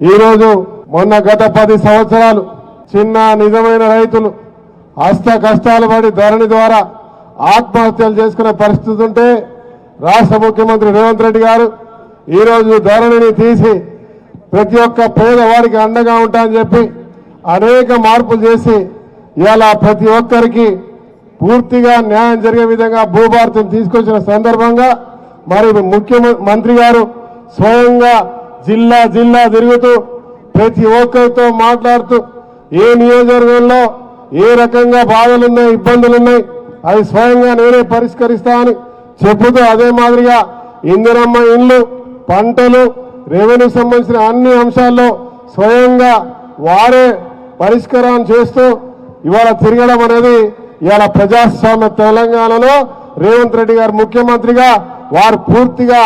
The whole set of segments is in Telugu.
ఈరోజు మొన్న గత పది సంవత్సరాలు చిన్న నిజమైన రైతులు హస్త కష్టాలు పడి ధరణి ద్వారా ఆత్మహత్యలు చేసుకునే పరిస్థితి ఉంటే రాష్ట్ర ముఖ్యమంత్రి రేవంత్ రెడ్డి గారు ఈరోజు ధరణిని తీసి ప్రతి ఒక్క పేదవాడికి అండగా ఉంటా అని చెప్పి అనేక మార్పులు చేసి ఇలా ప్రతి ఒక్కరికి పూర్తిగా న్యాయం జరిగే విధంగా భూభారతం తీసుకొచ్చిన సందర్భంగా మరి ముఖ్యమంత్రి గారు స్వయంగా జిల్లా జిల్లా తిరుగుతూ ప్రతి ఒక్కరితో మాట్లాడుతూ ఏ నియోజకవర్గంలో ఏ రకంగా బాధలున్నాయి ఇబ్బందులున్నాయి అవి స్వయంగా నేనే పరిష్కరిస్తామని చెబుతూ అదే మాదిరిగా ఇందిరమ్మ ఇండ్లు పంటలు రెవెన్యూ సంబంధించిన అన్ని అంశాల్లో స్వయంగా వారే పరిష్కారం చేస్తూ ఇవాళ తిరగడం అనేది ఇవాళ ప్రజాస్వామ్య తెలంగాణలో రేవంత్ రెడ్డి గారు ముఖ్యమంత్రిగా వారు పూర్తిగా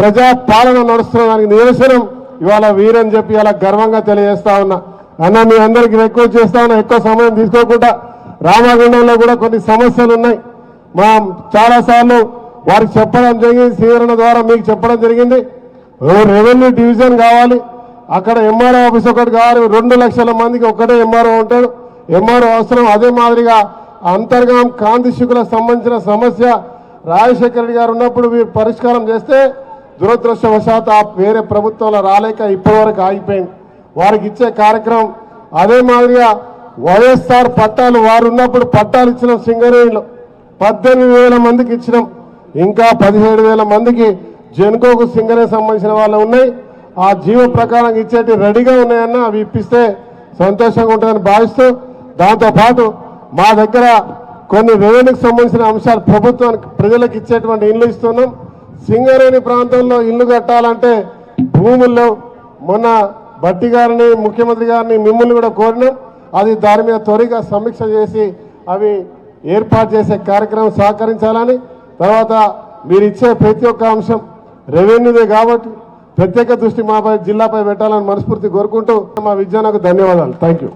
ప్రజా పాలన నడుస్తున్న దానికి నిరసనం ఇవాళ వీరని చెప్పి ఇలా గర్వంగా తెలియజేస్తా ఉన్నా. అన్న మీ అందరికి రిక్వెస్ట్ చేస్తా ఉన్నా ఎక్కువ సమయం తీసుకోకుండా రామగుండంలో కూడా కొన్ని సమస్యలు ఉన్నాయి. మా చాలాసార్లు వారికి చెప్పడం జరిగింది స్వీకరణ ద్వారా మీకు చెప్పడం జరిగింది. రెవెన్యూ డివిజన్ కావాలి. అక్కడ ఎంఆర్ఓ ఆఫీస్ ఒకటి కావాలి. రెండు లక్షల మందికి ఒకటే ఎంఆర్ఓ ఉంటాడు. ఎంఆర్ఓ అవసరం అదే మాదిరిగా అంతర్గాం కాంతి శుకులకు సంబంధించిన సమస్య. రాజశేఖర రెడ్డి గారు ఉన్నప్పుడు వీరు పరిష్కారం చేస్తే దురదృష్టవశాత్ ఆ వేరే ప్రభుత్వంలో రాలేక ఇప్పటివరకు ఆగిపోయింది. వారికి ఇచ్చే కార్యక్రమం అదే మాదిరిగా వైఎస్ఆర్ పట్టాలు వారు ఉన్నప్పుడు పట్టాలు ఇచ్చిన సింగరేణిలో. పద్దెనిమిది వేల మందికి ఇచ్చినాం. ఇంకా పదిహేడు వేల మందికి జెన్కోకు సింగరే సంబంధించిన వాళ్ళు ఉన్నాయి. ఆ జీవ ప్రకారం ఇచ్చేటి రెడీగా ఉన్నాయన్న అవి ఇప్పిస్తే సంతోషంగా ఉంటుందని భావిస్తూ దాంతోపాటు మా దగ్గర కొన్ని రెవెన్యూకి సంబంధించిన అంశాలు ప్రభుత్వానికి ప్రజలకు ఇచ్చేటువంటి ఇల్లు ఇస్తున్నాం. సింగరేణి ప్రాంతంలో ఇల్లు కట్టాలంటే భూముల్లో మొన్న బట్టి గారిని ముఖ్యమంత్రి గారిని మిమ్మల్ని కూడా కోరినాం. అది దాని మీద త్వరగా సమీక్ష చేసి అవి ఏర్పాటు చేసే కార్యక్రమం సహకరించాలని. తర్వాత మీరు ఇచ్చే ప్రతి ఒక్క అంశం రెవెన్యూదే కాబట్టి ప్రత్యేక దృష్టి మాపై జిల్లాపై పెట్టాలని మనస్ఫూర్తి కోరుకుంటూ మా విజ్ఞానకు ధన్యవాదాలు. Thank you